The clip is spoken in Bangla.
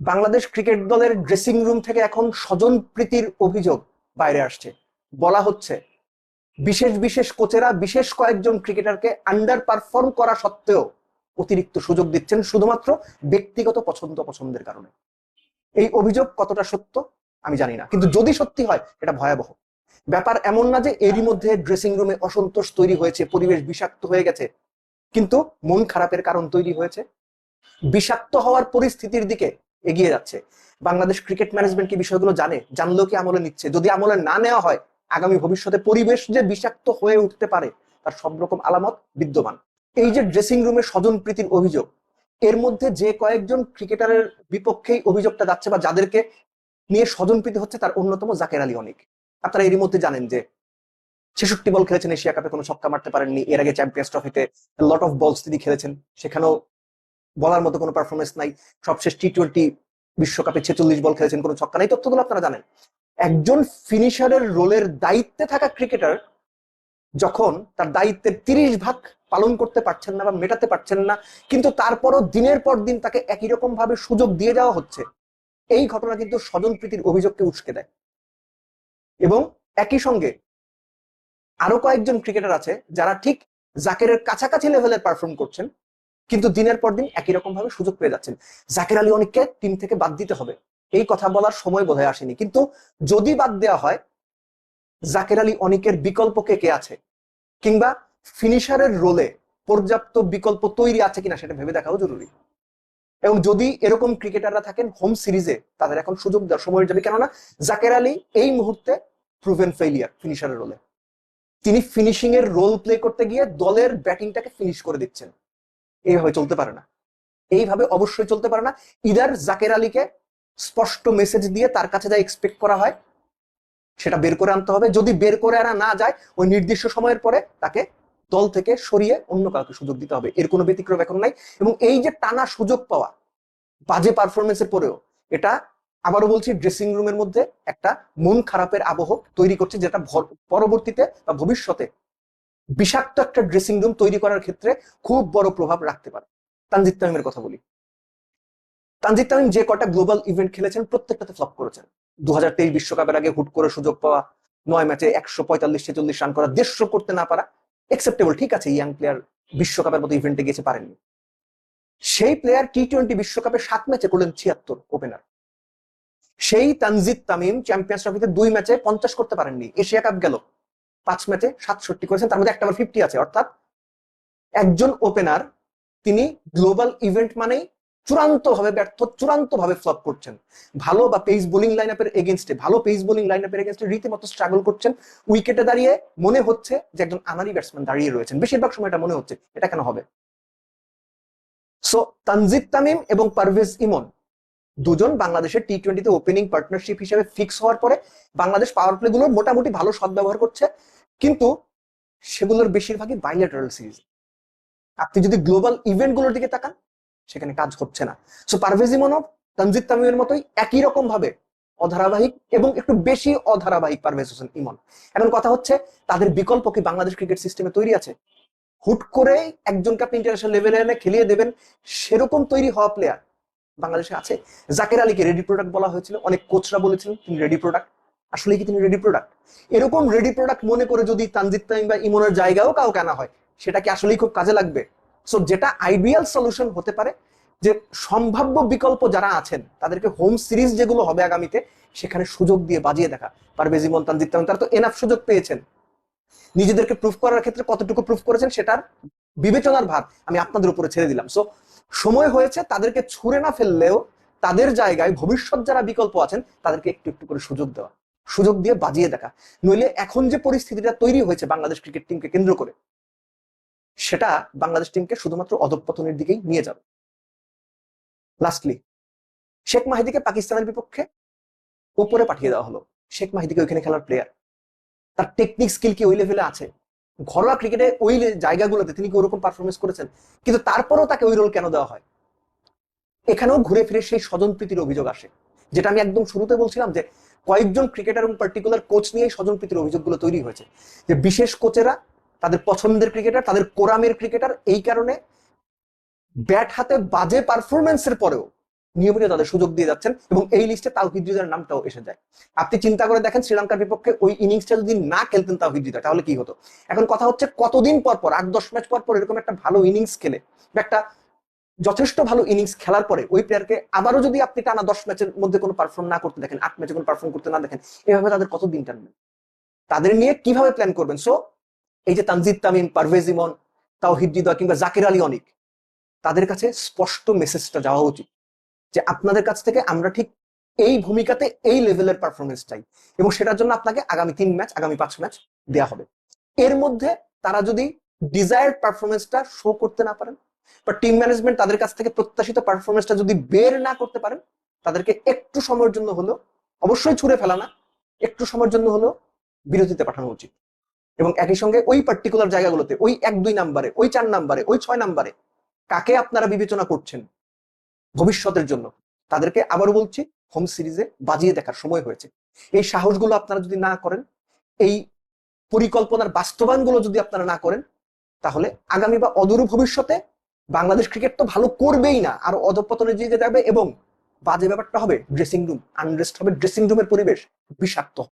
বাংলাদেশ ক্রিকেট দলের ড্রেসিং রুম থেকে এখন স্বজন প্রীতির অভিযোগ বাইরে আসছে। বলা হচ্ছে, বিশেষ বিশেষ কোচেরা বিশেষ কয়েকজন ক্রিকেটারকে আন্ডার পারফর্ম করা সত্ত্বেও অতিরিক্ত সুযোগ দিচ্ছেন শুধুমাত্র ব্যক্তিগত পছন্দ পছন্দের কারণে। এই অভিযোগ কতটা সত্য আমি জানি না, কিন্তু যদি সত্যি হয় এটা ভয়াবহ। ব্যাপার এমন না যে এরই মধ্যে ড্রেসিং রুমে অসন্তোষ তৈরি হয়েছে, পরিবেশ বিষাক্ত হয়ে গেছে, কিন্তু মন খারাপের কারণ তৈরি হয়েছে। বিষাক্ত হওয়ার পরিস্থিতির দিকে এগিয়ে যাচ্ছে। বাংলাদেশ ক্রিকেট ম্যানেজমেন্ট কি বিষয়গুলো জানে? জানলেও কি আমলে নিচ্ছে? যদি আমলে না নেওয়া হয়, আগামী ভবিষ্যতে পরিবেশ যে বিষাক্ত হয়ে উঠতে পারে, তার সব রকম আলামত বিদ্যমান। এই যে ড্রেসিং রুমে স্বজন প্রীতির অভিযোগ, এর মধ্যে যে কয়েকজন ক্রিকেটারের বিপক্ষেই অভিযোগটা যাচ্ছে বা যাদেরকে নিয়ে স্বজন প্রীতি হচ্ছে, তার অন্যতম জাকের আলী অনিক। আপনারা এরই মধ্যে জানেন যে, ছেষট্টি বল খেলেছেন এশিয়া কাপে, কোনো ছক্কা মারতে পারেননি। এর আগে চ্যাম্পিয়ন্স ট্রফিতে লট অফ বলস তিনি খেলেছেন। সেখানেও বলার মতো কোনো পারফরমেন্স নাই। সবশেষ টি টোয়েন্টি বিশ্বকাপে ছেচল্লিশ বল খেলেছেন, কোনো ছক্কা নাই। তথ্যগুলো আপনারা জানেন। একজন ফিনিশারের রোলের দায়িত্বে থাকা ক্রিকেটার যখন তার দায়িত্বের তিরিশ ভাগ পালন করতে পারছেন না বা মেটাতে পারছেন না, কিন্তু তারপরও দিনের পর দিন তাকে একই রকম ভাবে সুযোগ দিয়ে যাওয়া হচ্ছে, এই ঘটনা কিন্তু স্বজন প্রীতির অভিযোগকে উস্কে দেয়। এবং একই সঙ্গে আরও কয়েকজন ক্রিকেটার আছে যারা ঠিক জাকেরের কাছাকাছি লেভেলের পারফর্ম করছেন। কিন্তু দিনের পর দিন একই রকম ভাবে সুযোগ পেয়ে যাচ্ছেন। জাকির আলী অনেককে টিম থেকে বাদ দিতে হবে। এই কথা বলার সময় বোধহয় আসেনি। কিন্তু যদি বাদ দেওয়া হয়, জাকের আলী অনিকের বিকল্প কে কে আছে? কিংবা ফিনিশারের রোলে পর্যাপ্ত বিকল্প তৈরি আছে কিনা সেটা ভেবে দেখাও জরুরি। এবং যদি এরকম ক্রিকেটাররা থাকেন হোম সিরিজে তাদের এখন সুযোগ দেওয়ার সময় যাবে। কেননা জাকের আলী এই মুহূর্তে প্রুভেন ফেলিয়ার ফিনিশারের রোলে তিনি ফিনিশিং এর রোল প্লে করতে গিয়ে দলের ব্যাটিংটাকে ফিনিশ করে দিচ্ছেন। এইভাবে চলতে পারে না। এইভাবে অবশ্যই চলতে পারে না। ইদার জাকের আলীকে স্পষ্ট মেসেজ দিয়ে তার কাছে যা এক্সপেক্ট করা হয়, সেটা বের করে আনতে হবে। যদি বের করে আনা না যায়, ওই নির্দিষ্ট সময়ের পরে তাকে দল থেকে সরিয়ে অন্য কাউকে সুযোগ দিতে হবে। এর কোনো ব্যতিক্রম এখন নাই। এবং এই যে টানা সুযোগ পাওয়া, বাজে পারফরমেন্সের পরেও, এটা আবারও বলছি ড্রেসিং রুমের মধ্যে একটা মন খারাপের আবহ তৈরি করছে, যেটা পরবর্তীতে বা ভবিষ্যতে বিষাক্ত একটা ড্রেসিং রুম তৈরি করার ক্ষেত্রে খুব বড় প্রভাব রাখতে পারে। তানজিদ তামিমের কথা বলি। তানজিদ তামিম যে কটা গ্লোবাল ইভেন্ট খেলেছেন, প্রত্যেকটাতে ফ্লপ করেছেন। দু বিশ্বকাপের আগে হুট করে সুযোগ পাওয়া, নয় ম্যাচে একশো পঁয়তাল্লিশ ছেচল্লিশ রান করা, দেড়শো করতে না পারা একসেপ্টেবল ঠিক আছে ইয়াং প্লেয়ার বিশ্বকাপের মতো ইভেন্টে গেছে পারেননি। সেই প্লেয়ার টি টোয়েন্টি বিশ্বকাপে সাত ম্যাচে করলেন ছিয়াত্তর ওপেনার সেই তানজিদ তামিম চ্যাম্পিয়ন্স ট্রফিতে দুই ম্যাচে পঞ্চাশ করতে পারেননি। এশিয়া কাপ গেল। পাঁচ ম্যাচে সাতষট্টি করেছেন, তার মধ্যে একটা আবার ফিফটি আছে, অর্থাৎ একজন ওপেনার তিনি গ্লোবাল ইভেন্ট মানেই চূড়ান্ত ভাবে ব্যর্থ চূড়ান্ত ভাবে ফ্লপ করছেন। ভালো বা পেস বোলিং লাইন আপের এগেনস্টে ভালো পেস বোলিং লাইন আপের এগেনস্টে রীতিমতো স্ট্রাগল করছেন। উইকেটে দাঁড়িয়ে মনে হচ্ছে যে একজন আনারি ব্যাটসম্যান দাঁড়িয়ে রয়েছেন। বেশিরভাগ সময় এটা মনে হচ্ছে, এটা কেন হবে? সো তানজিদ তামিম এবং পারভেজ ইমন দুজন বাংলাদেশের টি টোয়েন্টিতে ওপেনিং পার্টনারশিপ হিসেবে ফিক্স হওয়ার পরে বাংলাদেশ পাওয়ার প্লে গুলোর মোটামুটি ভালো সদ্ব্যবহার করছে। কিন্তু সেগুলোর বেশিরভাগই বাইলেটারাল সিরিজ আপনি যদি গ্লোবাল ইভেন্টগুলোর দিকে তাকান, সেখানে কাজ হচ্ছে না। সো পারভেজ ইমনও তানজিদ তামিমের মতোই একই রকম ভাবে অধারাবাহিক এবং একটু বেশি অধারাবাহিক পারভেজ হোসেন ইমন। এখন কথা হচ্ছে, তাদের বিকল্প কি বাংলাদেশ ক্রিকেট সিস্টেমে তৈরি আছে? হুট করে একজনকে আপনি ইন্টারন্যাশনাল লেভেলে এনে খেলিয়ে দেবেন, সেরকম তৈরি হওয়া প্লেয়ার বাংলাদেশে আছে। জাকের আলীকে রেডি প্রোডাক্ট বলা হয়েছিল, অনেক কোচরা বলেছিলেন তিনি রেডি প্রোডাক্ট আসলে কি তিনি রেডি প্রোডাক্ট এরকম রেডি প্রোডাক্ট মনে করে যদি তানজিদ তামিম বা ইমনের জায়গাও কাউকে আনা হয়, সেটা কি আসলেই খুব কাজে লাগবে? সো যেটা আইডিয়াল সলিউশন হতে পারে, যে সম্ভাব্য বিকল্প যারা আছেন, তাদেরকে হোম সিরিজ যেগুলো হবে আগামীতে, সেখানে সুযোগ দিয়ে বাজিয়ে দেখা। পারবে জীবন তানজিদ তামিম তারা তো এনাফ সুযোগ পেয়েছেন। নিজেদেরকে প্রুফ করার ক্ষেত্রে কতটুকু প্রুফ করেছেন, সেটার বিবেচনার ভার আমি আপনাদের উপরে ছেড়ে দিলাম। সো সময় হয়েছে, তাদেরকে ছুঁড়ে না ফেললেও তাদের জায়গায় ভবিষ্যৎ যারা বিকল্প আছেন, তাদেরকে একটু একটু করে সুযোগ দেওয়া। সুযোগ দিয়ে বাজিয়ে দেখা। নইলে এখন যে পরিস্থিতিটা তৈরি হয়েছে বাংলাদেশ ক্রিকেট টিমকে কেন্দ্র করে, সেটা বাংলাদেশ টিমকে শুধুমাত্র অধঃপতনের দিকেই নিয়ে যাবে। লাস্টলি শেখ মাহিদিকে পাকিস্তানের বিপক্ষে উপরে পাঠিয়ে দেওয়া হলো। শেখ মাহিদিকে ওইখানে খেলার প্লেয়ার তার টেকনিক স্কিল কি ওই লেভেলে আছে? ঘরোয়া ক্রিকেটে ওই জায়গাগুলোতে তিনি কি ওরকম পারফরমেন্স করেছেন? কিন্তু তারপরেও তাকে ওই রোল কেন দেওয়া হয়? এখানেও ঘুরে ফিরে সেই স্বজন অভিযোগ আসে। যেটা আমি একদম শুরুতে বলছিলাম যে কয়েকজন ক্রিকেটার এবং পার্টিকুলার কোচ নিয়ে স্বজন প্রীতির অভিযোগগুলো তৈরি হয়েছে। যে বিশেষ কোচেরা তাদের পছন্দের ক্রিকেটার তাদের কোরামের ক্রিকেটার এই কারণে ব্যাট হাতে বাজে পারফরমেন্সের পরেও নিয়মিত তাদের সুযোগ দিয়ে যাচ্ছেন এবং এই লিস্টে তাওহিদ হৃদয়ের নামটাও এসে যায়। আপনি চিন্তা করে দেখেন শ্রীলঙ্কার বিপক্ষে ওই ইনিংসটা যদি না খেলতেন তাওহিদ হৃদয় তাহলে কি হতো? এখন কথা হচ্ছে কতদিন পর পর, আট দশ ম্যাচ পর পর এরকম একটা ভালো ইনিংস খেলে একটা যথেষ্ট ভালো ইনিংস খেলার পরে ওই প্লেয়ারকে আবারও যদি আপনি টানা দশ ম্যাচের মধ্যে কোনো পারফর্ম না করতে দেখেন, আট ম্যাচে কোনো পারফর্ম করতে না দেখেন, এভাবে তাদের কত দিন টানবেন? তাদের নিয়ে কীভাবে প্ল্যান করবেন? সো এই যে তানজিদ তামিম, পারভেজ ইমন, তাওহিদ হৃদয় কিংবা জাকির আলী অনিক, তাদের কাছে স্পষ্ট মেসেজটা যাওয়া উচিত যে আপনাদের কাছ থেকে আমরা ঠিক এই ভূমিকাতে এই লেভেলের পারফরমেন্স চাই এবং সেটার জন্য আপনাকে আগামী তিন ম্যাচ, আগামী পাঁচ ম্যাচ দেওয়া হবে। এর মধ্যে তারা যদি ডিজায়ার্ড পারফরমেন্সটা শো করতে না পারেন বা টিম ম্যানেজমেন্ট তাদের কাছ থেকে প্রত্যাশিত পারফরমেন্সটা যদি বের না করতে পারেন, তাদেরকে একটু সময়ের জন্য হলেও অবশ্যই ছুড়ে ফেলা না, একটু সময়ের জন্য হলেও বিরতিতে পাঠানো উচিত। এবং একই সঙ্গে ওই পার্টিকুলার জায়গাগুলোতে, ওই এক দুই নাম্বারে, ওই চার নাম্বারে, ওই ছয় নাম্বারে কাকে আপনারা বিবেচনা করছেন ভবিষ্যতের জন্য, তাদেরকে আবারও বলছি হোম সিরিজে বাজিয়ে দেখার সময় হয়েছে। এই সাহসগুলো আপনারা যদি না করেন, এই পরিকল্পনার বাস্তবায়নগুলো যদি আপনারা না করেন, তাহলে আগামী বা অদূর ভবিষ্যতে বাংলাদেশ ক্রিকেট তো ভালো করবেই না। আর অধপতনের দিকে যাবে এবং বাজে ব্যাপারটা হবে ড্রেসিং রুম আনরেস্ট হবে ড্রেসিং রুমের পরিবেশ। বিষাক্ত।